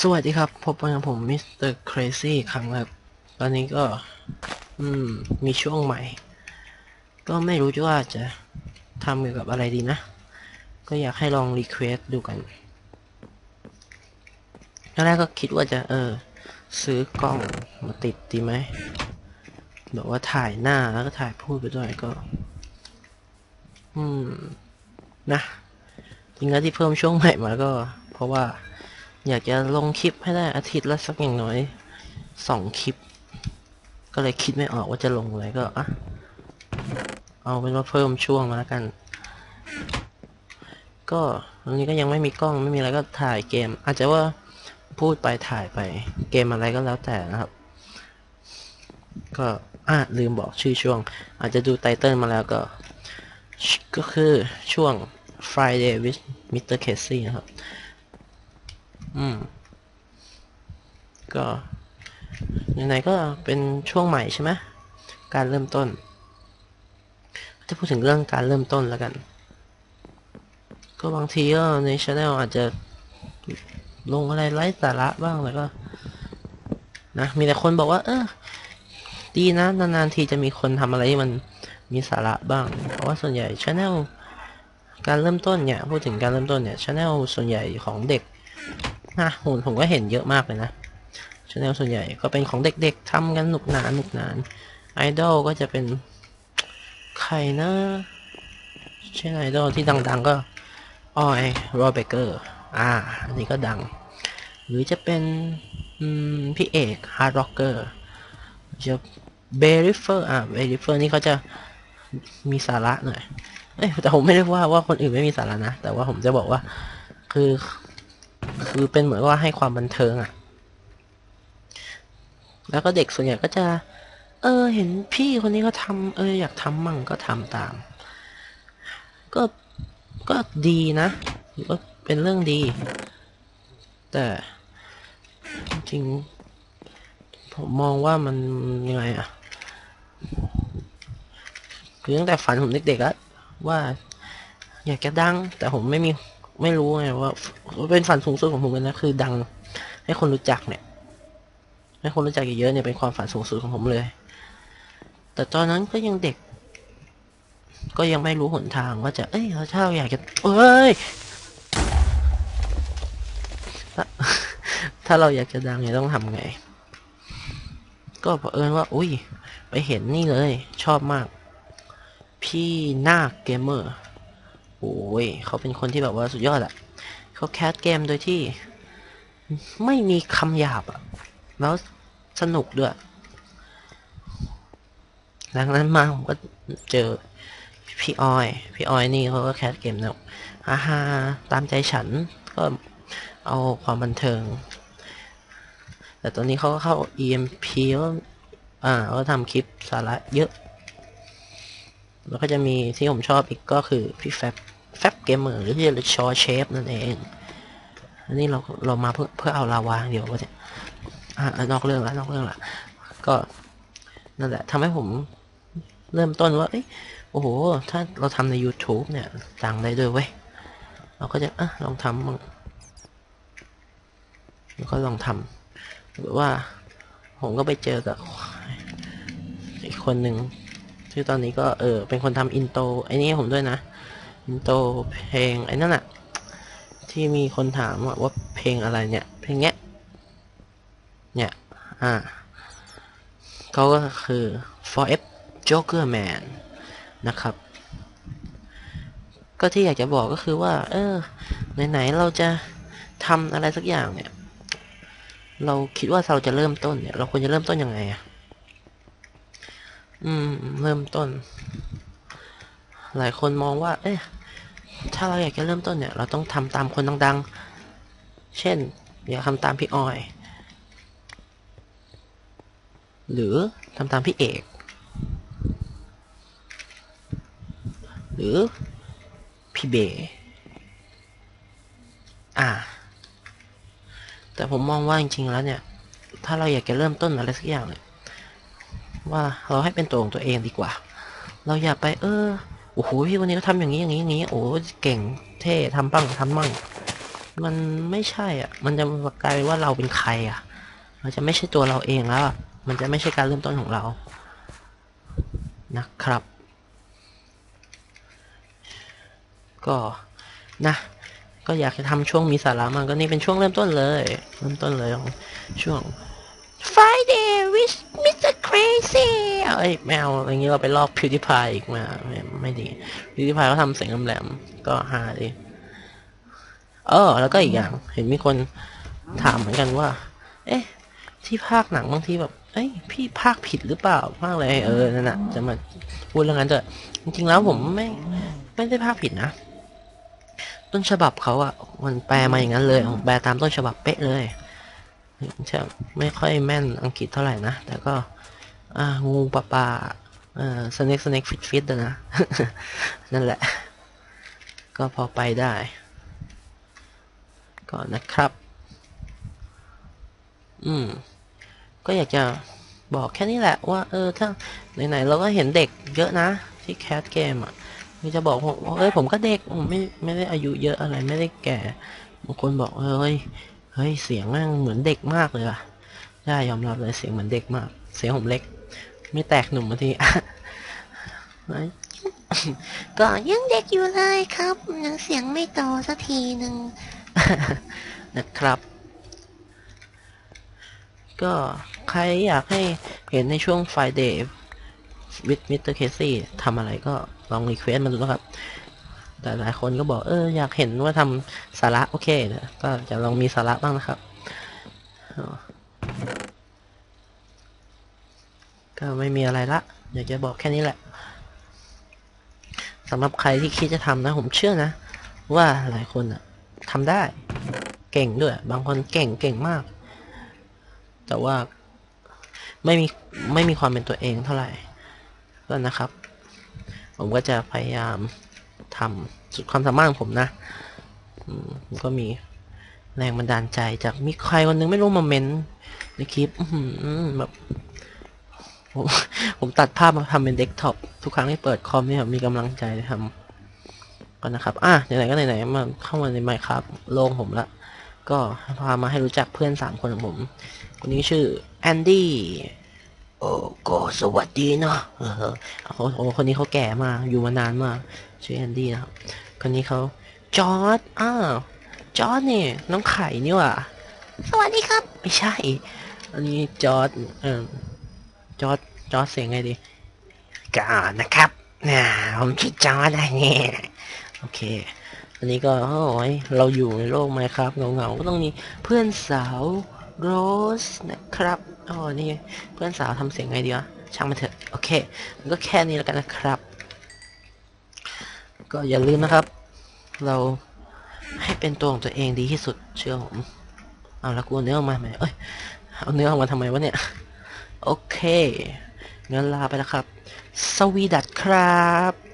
สวัสดีครับ พบกันกับผมมิสเตอร์ครซี่ครั้งแรกตอนนี้ก็ อืม มีช่วงใหม่ ก็ไม่รู้จะว่าจะทำเกี่ยวกับอะไรดีนะ ก็อยากให้ลองรีเควสดูกันตอนแรกก็คิดว่าจะ เออ ซื้อกล้องมาติดดีไหมแบบว่าถ่ายหน้าแล้วก็ถ่ายพูดไปด้วยก็ อืม นะจริงแล้วที่เพิ่มช่วงใหม่มาก็ เพราะว่า อยากจะลงคลิปให้ได้อาทิตย์ละสักอย่างน้อยสองคลิป ก็เลยคิดไม่ออกว่าจะลงอะไรก็อะเอาเป็นว่าเพิ่มช่วงมาแล้วกัน ก็ตอนนี้ก็ยังไม่มีกล้องไม่มีอะไรก็ถ่ายเกม อาจจะว่าพูดไปถ่ายไป เกมอะไรก็แล้วแต่นะครับ ก็อะลืมบอกชื่อช่วง อาจจะดูไตเติลมาแล้วก็ ก็คือช่วง Friday with Mr. Casey นะครับ อืม ก็ไหนๆก็เป็นช่วงใหม่ใช่ไหมการเริ่มต้น จะพูดถึงเรื่องการเริ่มต้นแล้วกัน ก็บางทีก็ในช anel อาจจะลงอะไรไร้สาระบ้างแล้วก็ นะมีแต่คนบอกว่า เออดีนะนานๆทีจะมีคนทำอะไรที่มันมีสาระบ้าง เพราะว่าส่วนใหญ่ช anel การเริ่มต้นเนี่ย พูดถึงการเริ่มต้นเนี่ยช anel ส่วนใหญ่ของเด็ก นะผมผมก็เห็นเยอะมากเลยนะชาแนลส่วนใหญ่ก็เป็นของเด็กๆทำกันหนุกหนานหนุกหนานไอดอลก็จะเป็นใครนะเช่นไอดอลที่ดัง ๆ ก็ออยโรเบเกอร์อ่าอันนี้ก็ดัง หรือจะเป็นพี่เอกฮาร์ดร็อกเกอร์จะเบริเฟอร์อ่าเบริเฟอร์นี่เขาจะมีสาระหน่อยเอ้ยแต่ผมไม่ได้ว่าว่าคนอื่นไม่มีสาระนะ แต่ว่าผมจะบอกว่าคือ คือเป็นเหมือนว่าให้ความบันเทิงอะ่ะ แล้วก็เด็กส่วนใหญ่ก็จะ เออ เห็นพี่คนนี้เขาทำเออ อยากทำมั่งก็ทำตาม ก็ ก็ดีนะก็เป็นเรื่องดี แต่ จริงๆผมมองว่ามันยังไงอะ่ะ คือตั้งแต่ฝันผมเด็กๆอะว่าอยากจะดัง แต่ผมไม่มี ไม่รู้ไงว่าเป็นฝันสูงสุดของผมเลยนะคือดัง ให้คนรู้จักเนี่ย ให้คนรู้จักเยอะๆเนี่ยเป็นความฝันสูงสุดของผมเลย แต่ตอนนั้นก็ยังเด็ก ก็ยังไม่รู้หนทางว่าจะ เอ้ยถ้าเราอยากจะ เอ้ยถ้าถ้าเราอยากจะดังเนี่ยต้องทำไง ก็เผอิญว่า อุ้ย ไปเห็นนี่เลย ชอบมาก พี่นาคเกมเมอร์ โอ้ยเขาเป็นคนที่แบบว่าสุดยอดอะเขาแคสเกมโดยที่ ไม่มีคำหยาบอะแล้วสนุกด้วย หลังนั้นมาผมก็เจอพี่ออย พี่ออยนี่เขาก็แคสเกมนะฮ่าฮ่าตามใจฉันก็เอาความบันเทิง แต่ตอนนี้เขาก็เข้า EMP แล้วอ่าเขาทำคลิปสาระเยอะ แล้วก็จะมีที่ผมชอบอีกก็คือพี่แฟบแฟบเกมเมอร์หรือที่เรียกชอเชฟนั่นเองอันนี้เราเรามาเพื่อเพื่อเอาลาวาเดี๋ยวก็จะอ่านอกเรื่องล้วนอกเรื่องละก็นั่นแหละทำให้ผมเริ่มต้นว่าโอ้โห ถ้าเราทำใน YouTube เนี่ยดังได้ด้วยเว้ย เราก็จะอะลองทำมั่งแล้วก็ลองทำหรือว่าผมก็ไปเจอกับอีกคนหนึ่ง ที่ตอนนี้ก็เออเป็นคนทำอินโตไอ้นี่ให้ผมด้วยนะอินโตเพลงไอ้นั่นอะที่มีคนถามว่าเพลงอะไรเนี่ย เพลงเนี้ยเนี่ยอ่าเขาก็คือ 4F Joker Man นะครับ ก็ที่อยากจะบอกก็คือว่า เออ ไหนๆเราจะทำอะไรสักอย่างเนี่ย เราคิดว่าเราจะเริ่มต้นเนี่ย เราควรจะเริ่มต้นยังไงอะ อืม เริ่มต้น หลายคนมองว่า เอ๊ะ ถ้าเราอยากจะเริ่มต้นเนี่ย เราต้องทำตามคนดังๆ เช่น อยากทำตามพี่ออย หรือทำตามพี่เอก หรือพี่เบอ่า แต่ผมมองว่าจริงๆแล้วเนี่ย ถ้าเราอยากจะเริ่มต้นอะไรสักอย่างเนี่ย ว่าเราให้เป็นตัวของตัวเองดีกว่า เราอย่าไปเออโอ้โหพี่คนนี้ก็ทำอย่างนี้อย่างนี้อย่างนี้โอ้เก่งเท่ทำบ้างทำมั่งมันไม่ใช่อะ มันจะกลายเป็นว่าเราเป็นใครอะ มันจะไม่ใช่ตัวเราเองแล้วมันจะไม่ใช่การเริ่มต้นของเรา นะครับ ก็นะ ก็อยากจะทำช่วงมีสาระมันก็นี่เป็นช่วงเริ่มต้นเลย เริ่มต้นเลยของช่วง Friday with Mr. Crazy เอ้ยแมวอะไรเงี้ยเราไปลอก PewDiePie อีกมา ไม่ไม่ดี PewDiePie เขาทำเสียงแหลมๆก็ฮาดีเออ แล้วก็อีกอย่าง เห็นมีคนถามเหมือนกันว่า เอ๊ะ ที่ภาคหนังบางทีแบบ เอ้ย พี่ภาคผิดหรือเปล่าภาคอะไรเออนั่นน่ะจะมาพูดเรื่องนั้นเถอะจริงๆแล้วผมไม่ไม่ได้ภาคผิดนะต้นฉบับเขาอะมันแปลมาอย่างนั้นเลยผมแปลตามต้นฉบับเป๊ะเลยจะไม่ค่อยแม่นอังกฤษเท่าไหร่นะ แต่ก็ อ่างูปลาปลาเอ่อสเน็กสเน็กฟิตฟิตนะ นั่นแหละ ก็พอไปได้ ก่อนนะครับ อืม ก็อยากจะบอกแค่นี้แหละว่า เออ ถ้า ไหน ๆ เราก็เห็นเด็กเยอะนะ ที่แคสเกมอะมีจะบอกผมว่าเอ้ยผมก็เด็กผมไม่ไม่ได้อายุเยอะอะไรไม่ได้แก่บางคนบอกเฮ้ยเฮ้ยเสียงแม่งเหมือนเด็กมากเลยอะได้ยอมรับเลยเสียงเหมือนเด็กมาก เสียงผมเล็ก ไม่แตกหนุ่มบางทีเฮ้ยก็ยังเด็กอยู่เลยครับยังเสียงไม่โตสักทีหนึ่งนะครับ ก็ใครอยากให้เห็นในช่วง Friday with Mr. Casey ทำอะไรก็ลองรีเควสมาดูนะครับ แต่หลายคนก็บอกเอออยากเห็นว่าทำสาระโอเคเดี๋ยวก็จะลองมีสาระบ้างนะครับอ๋อ ก็ไม่มีอะไรละอยากจะบอกแค่นี้แหละสำหรับใครที่คิดจะทำนะ ผมเชื่อนะ ว่าหลายคนอะทำได้เก่งด้วย บางคนเก่งเก่งมาก แต่ว่าไม่มีไม่มีความเป็นตัวเองเท่าไหร่ก็นะครับ ผมก็จะพยายามทำสุดความสามารถของผมนะผมก็มีแรงบันดาลใจจากมีใครคนนึงไม่รู้มาเมนในคลิปแบบ ผมผมตัดภาพมาทำเป็นเดสก์ท็อปทุกครั้งที่เปิดคอมเนี่ยมีกำลังใจทำก็นะครับ อะไหนๆก็ไหนๆมาเข้ามาในไมค์ครับโลงผมละก็พามาให้รู้จักเพื่อนสามคนของผม คนนี้ชื่อแอนดี้โอ้ก็สวัสดีเนาะเออเขาโอ้คนนี้เขาแก่มากอยู่มานานมาก ชื่อแอนดี้นะครับ คนนี้เขาจอร์ดอ้าวจอร์ดนี่น้องไข่นี่หว่ะสวัสดีครับ ไม่ใช่ อันนี้จอร์ดเออ จอร์ดจอร์ดเสียงไงดีก็นะครับน่าผมชื่อจอร์ดนะเนี่ยโอเค อันนี้ก็โอ้ยเราอยู่ในโลกไหมครับเงาๆก็ต้องมีเพื่อนสาวโรสนะครับอ๋อนี่เพื่อนสาวทำเสียงไงดีวะช่างมันเถอะโอเค มันก็แค่นี้แล้วกันนะครับ ก็อย่าลืมนะครับ เราให้เป็นตัวของตัวเองดีที่สุดเชื่อผมเอาแล้วกูเอาเนื้อออกมาไหมเอ้ยเอาเนื้อออกมาทำไมวะเนี่ย โอเคงั้นลาไปแล้วครับ สวีดัตครับ